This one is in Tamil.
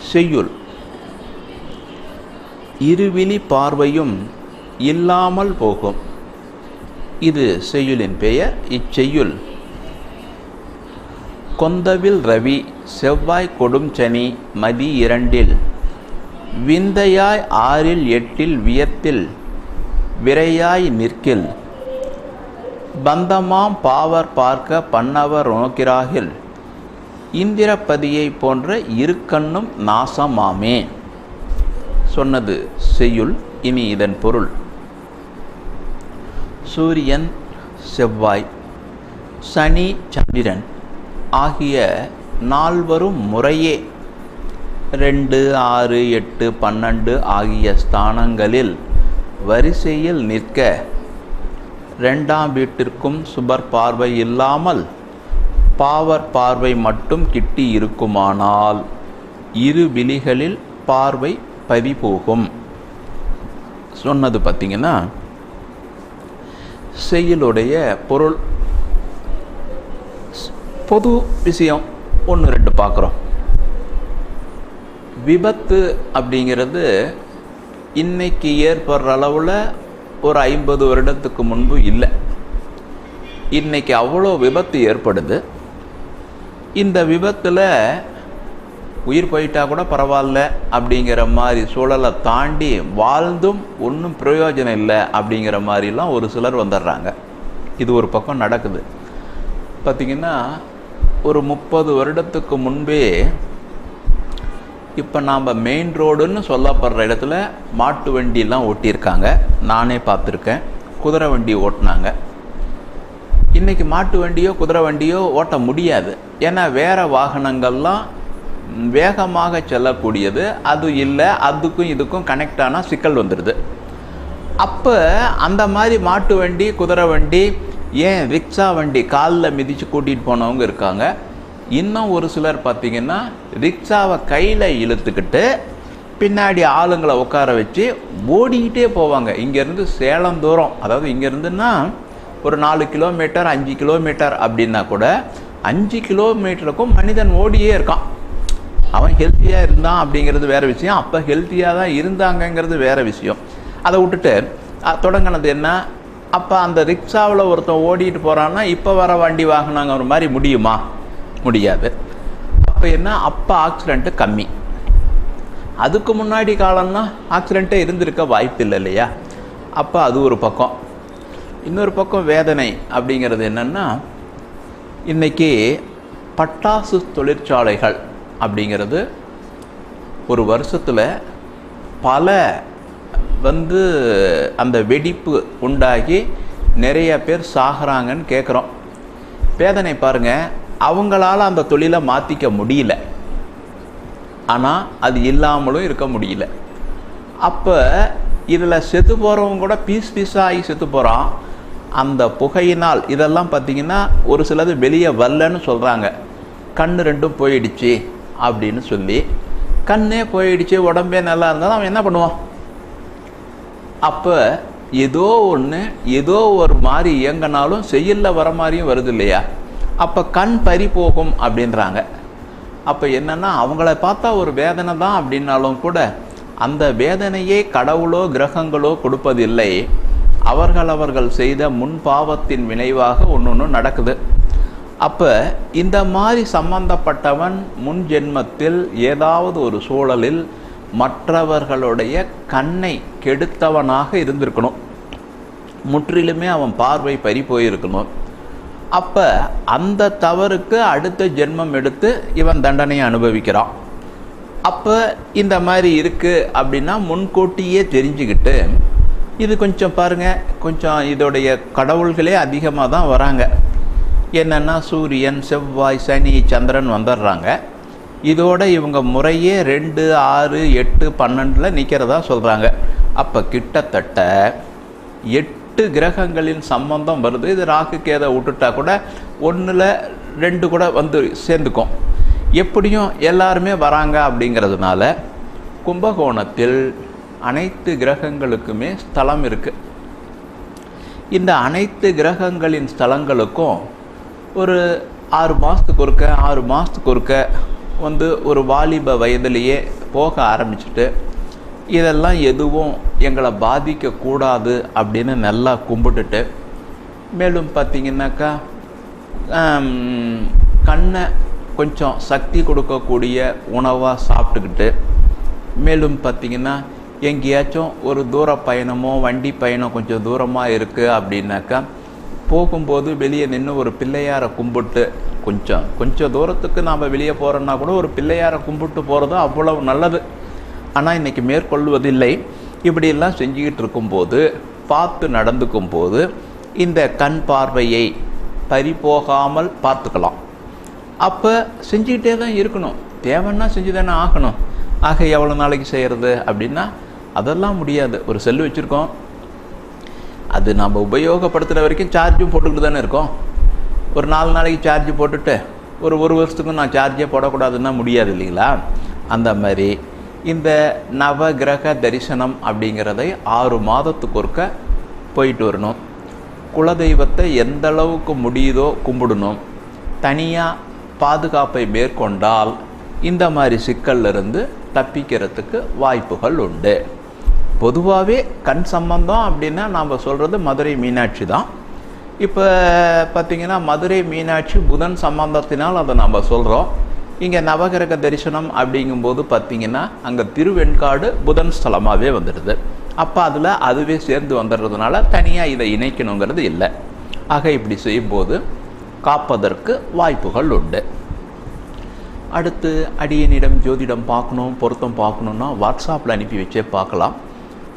செய்யுள். இருவிழி பார்வையும் இல்லாமல் போகும். இது செய்யுளின் பெயர். இச்செய்யுள். கொந்தவில் ரவி செவ்வாய் கொடும் சனி மதி இரண்டில். விந்தையாய் ஆறில் எட்டில் வியத்தில். விரையாய் நிற்கில். பந்தமாம் பாவர் பார்க்க பன்னவர் நோக்கிறாகில் இந்திரபதியை போன்ற இருக்கண்ணும் நாசமாமே. சொன்னது செய்யுள் இனி இதன் பொருள். சூரியன் செவ்வாய் சனி சந்திரன் ஆகிய நால்வரும் முறையே ரெண்டு ஆறு எட்டு பன்னெண்டு ஆகிய ஸ்தானங்களில் வரிசையில் நிற்க ரெண்டாம் வீட்டிற்கும் சுபர் பார்வை இல்லாமல் பாவர் பார்வை மட்டும் கிட்டி இருக்குமானால் இரு விழிகளில் பார்வை பறிபோகும் சொன்னது பார்த்தீங்கன்னா செயலுடைய பொருள் பொது விஷயம் ஒன்று ரெண்டு பார்க்குறோம் விபத்து அப்படிங்கிறது இன்னைக்கு ஏற்படுற அளவில் ஒரு ஐம்பது வருடத்துக்கு முன்பு இல்லை. இன்னைக்கு அவ்வளோ விபத்து ஏற்படுது. இந்த விபத்தில் உயிர் போயிட்டா கூட பரவாயில்ல அப்படிங்கிற மாதிரி சூழலை தாண்டி வாழ்ந்தும் ஒன்றும் பிரயோஜனம் இல்லை அப்படிங்கிற மாதிரிலாம் ஒரு சிலர் வந்துடுறாங்க. இது ஒரு பக்கம் நடக்குது. பார்த்திங்கன்னா ஒரு முப்பது வருடத்துக்கு முன்பே இப்போ நாம் மெயின் ரோடுன்னு சொல்லப்படுற இடத்துல மாட்டு வண்டியெல்லாம் ஓட்டியிருக்காங்க. நானே பார்த்துருக்கேன். குதிரை வண்டி ஓட்டினாங்க. இன்றைக்கி மாட்டு வண்டியோ குதிரை வண்டியோ ஓட்ட முடியாது. ஏன்னா வேறு வாகனங்கள்லாம் வேகமாக செல்லக்கூடியது. அது இல்லை அதுக்கும் இதுக்கும் கனெக்ட் ஆனால் சிக்கல் வந்துடுது. அப்போ அந்த மாதிரி மாட்டு வண்டி குதிரை வண்டி ஏன் ரிக்ஷா வண்டி காலில் மிதித்து கூட்டிகிட்டு போனவங்க இருக்காங்க. இன்னும் ஒரு சிலர் பார்த்திங்கன்னா ரிக்ஷாவை கையில் இழுத்துக்கிட்டு பின்னாடி ஆளுங்களை உட்கார வச்சு ஓடிக்கிட்டே போவாங்க. இங்கேருந்து சேலம் தூரம். அதாவது இங்கேருந்துன்னா ஒரு நாலு கிலோமீட்டர் அஞ்சு கிலோமீட்டர் அப்படின்னா கூட அஞ்சு கிலோமீட்டருக்கும் மனிதன் ஓடியே இருக்கான். அவன் ஹெல்த்தியாக இருந்தான் அப்படிங்கிறது வேறு விஷயம். அப்போ ஹெல்த்தியாக தான் இருந்தாங்கங்கிறது வேறு விஷயம். அதை விட்டுட்டு தொடங்கினது என்ன? அப்போ அந்த ரிக்ஷாவில் ஒருத்தன் ஓடிட்டு போகிறான்னா இப்போ வர வண்டி வாங்கினாங்க ஒரு மாதிரி முடியுமா? முடியாது. அப்போ என்ன? அப்போ ஆக்சிடெண்ட்டு கம்மி. அதுக்கு முன்னாடி காலம்னா ஆக்சிடெண்ட்டே இருந்திருக்க வாய்ப்பு இல்லை இல்லையா? அப்போ அது ஒரு பக்கம். இன்னொரு பக்கம் வேதனை அப்படிங்கிறது என்னென்னா இன்றைக்கி பட்டாசு தொழிற்சாலைகள் அப்படிங்கிறது ஒரு வருஷத்தில் பல வந்து அந்த வெடிப்பு உண்டாகி நிறைய பேர் சாகிறாங்கன்னு கேட்குறோம் வேதனை பாருங்கள் அவங்களால அந்த தொழிலை மாற்றிக்க முடியல. ஆனால் அது இல்லாமலும் இருக்க முடியல. அப்போ இதில் செத்து போகிறவங்க கூட பீஸ் பீஸாகி ஆகி செத்து போகிறான் அந்த புகையினால் இதெல்லாம் பார்த்திங்கன்னா ஒரு சிலது வெளியே வரலன்னு சொல்கிறாங்க கண் ரெண்டும் போயிடுச்சு அப்படின்னு சொல்லி கண்ணே போயிடுச்சு உடம்பே நல்லா இருந்தால் அவன் என்ன பண்ணுவான்? அப்போ ஏதோ ஒன்று ஏதோ ஒரு மாதிரி இயங்கினாலும் செய்யல வர மாதிரியும் வருது இல்லையா? அப்போ கண் பறி போகும் அப்படின்றாங்க. அப்போ என்னென்னா அவங்கள பார்த்தா ஒரு வேதனை தான் அப்படின்னாலும் கூட அந்த வேதனையே கடவுளோ கிரகங்களோ கொடுப்பதில்லை. அவர்கள் அவர்கள் செய்த முன் பாவத்தின் விளைவாக ஒன்று ஒன்று நடக்குது. அப்போ இந்த மாதிரி சம்பந்தப்பட்டவன் முன் ஜென்மத்தில் ஏதாவது ஒரு சூழலில் மற்றவர்களுடைய கண்ணை கெடுத்தவனாக இருந்திருக்கணும். முற்றிலுமே அவன் பார்வை பறி போயிருக்கணும். அப்போ அந்த தவறுக்கு அடுத்த ஜென்மம் எடுத்து இவன் தண்டனையை அனுபவிக்கிறான். அப்போ இந்த மாதிரி இருக்குது அப்படின்னா முன்கூட்டியே தெரிஞ்சுக்கிட்டு இது கொஞ்சம் பாருங்கள் கொஞ்சம் இதோடைய கடவுள்களே அதிகமாக தான் வராங்க. என்னென்னா சூரியன் செவ்வாய் சனி சந்திரன் வந்துடுறாங்க இதோட இவங்க முறையே ரெண்டு ஆறு எட்டு பன்னெண்டில் நிற்கிறதா சொல்கிறாங்க அப்போ கிட்டத்தட்ட எட்டு கிரகங்களின் சம்பந்தம் வருது. இது ராகு கேதை விட்டுட்டா கூட ஒன்றில் ரெண்டு கூட வந்து சேர்ந்துக்கும். எப்படியும் எல்லாருமே வராங்க அப்படிங்கிறதுனால கும்பகோணத்தில் அனைத்து கிரகங்களுக்குமே ஸ்தலம் இருக்குது இந்த அனைத்து கிரகங்களின் ஸ்தலங்களுக்கும் ஒரு ஆறு மாதத்துக்கு ஒருக்க ஆறு மாதத்துக்கு ஒருக்க வந்து ஒரு வாலிப வயதிலேயே போக ஆரம்பிச்சுட்டு இதெல்லாம் எதுவும் எங்களை பாதிக்கக்கூடாது அப்படின்னு நல்லா கும்பிட்டுட்டு மேலும் பார்த்திங்கனாக்கா கண்ணை கொஞ்சம் சக்தி கொடுக்கக்கூடிய உணவாக சாப்பிட்டுக்கிட்டு மேலும் பார்த்திங்கன்னா எங்கேயாச்சும் ஒரு தூர பயணமோ வண்டி பயணம் கொஞ்சம் தூரமாக இருக்குது அப்படின்னாக்கா போகும்போது வெளியே நின்று ஒரு பிள்ளையாரை கும்பிட்டு கொஞ்சம் கொஞ்சம் தூரத்துக்கு நாம் வெளியே போகிறோன்னா கூட ஒரு பிள்ளையாரை கும்பிட்டு போகிறது அவ்வளவு நல்லது. ஆனால் இன்றைக்கி மேற்கொள்வதில்லை. இப்படியெல்லாம் செஞ்சுக்கிட்டு இருக்கும்போது பார்த்து நடந்துக்கும் போது இந்த கண் பார்வையை பறிபோகாமல் பார்த்துக்கலாம். அப்போ செஞ்சுக்கிட்டே தான் இருக்கணும். தேவைன்னா செஞ்சு தானே ஆகணும். ஆக எவ்வளோ நாளைக்கு செய்கிறது அப்படின்னா அதெல்லாம் முடியாது. ஒரு செல்லு வச்சுருக்கோம். அது நம்ம உபயோகப்படுத்துகிற வரைக்கும் சார்ஜும் போட்டுக்கிட்டு தானே இருக்கோம். ஒரு நாலு நாளைக்கு சார்ஜ் போட்டுட்டு ஒரு ஒரு வருஷத்துக்கும் நான் சார்ஜே போடக்கூடாதுன்னா முடியாது இல்லைங்களா? அந்த மாதிரி இந்த நவகிரக தரிசனம் அப்படிங்கிறதை ஆறு மாதத்துக்கு ஒருக்க போயிட்டு வரணும். குலதெய்வத்தை எந்த அளவுக்கு முடியுதோ கும்பிடணும். தனியாக பாதுகாப்பை மேற்கொண்டால் இந்த மாதிரி சிக்கல்ல இருந்து தப்பிக்கிறதுக்கு வாய்ப்புகள் உண்டு. பொதுவாகவே கண் சம்பந்தம் அப்படின்னா நாம் சொல்கிறது மதுரை மீனாட்சி தான். இப்போ பார்த்தீங்கன்னா மதுரை மீனாட்சி புதன் சம்பந்தத்தினால் அதை நம்ம சொல்கிறோம் இங்கே நவகிரக தரிசனம் அப்படிங்கும்போது பார்த்திங்கன்னா அங்கே திருவெண்காடு புதன் ஸ்தலமாகவே வந்துடுது. அப்போ அதில் அதுவே சேர்ந்து வந்துடுறதுனால தனியாக இதை இணைக்கணுங்கிறது இல்லை. ஆக இப்படி செய்யும்போது காப்பதற்கு வாய்ப்புகள் உண்டு. அடுத்து அடியனிடம் ஜோதிடம் பார்க்கணும் பொருத்தம் பார்க்கணுன்னா வாட்ஸ்அப்பில் அனுப்பி வச்சே பார்க்கலாம்.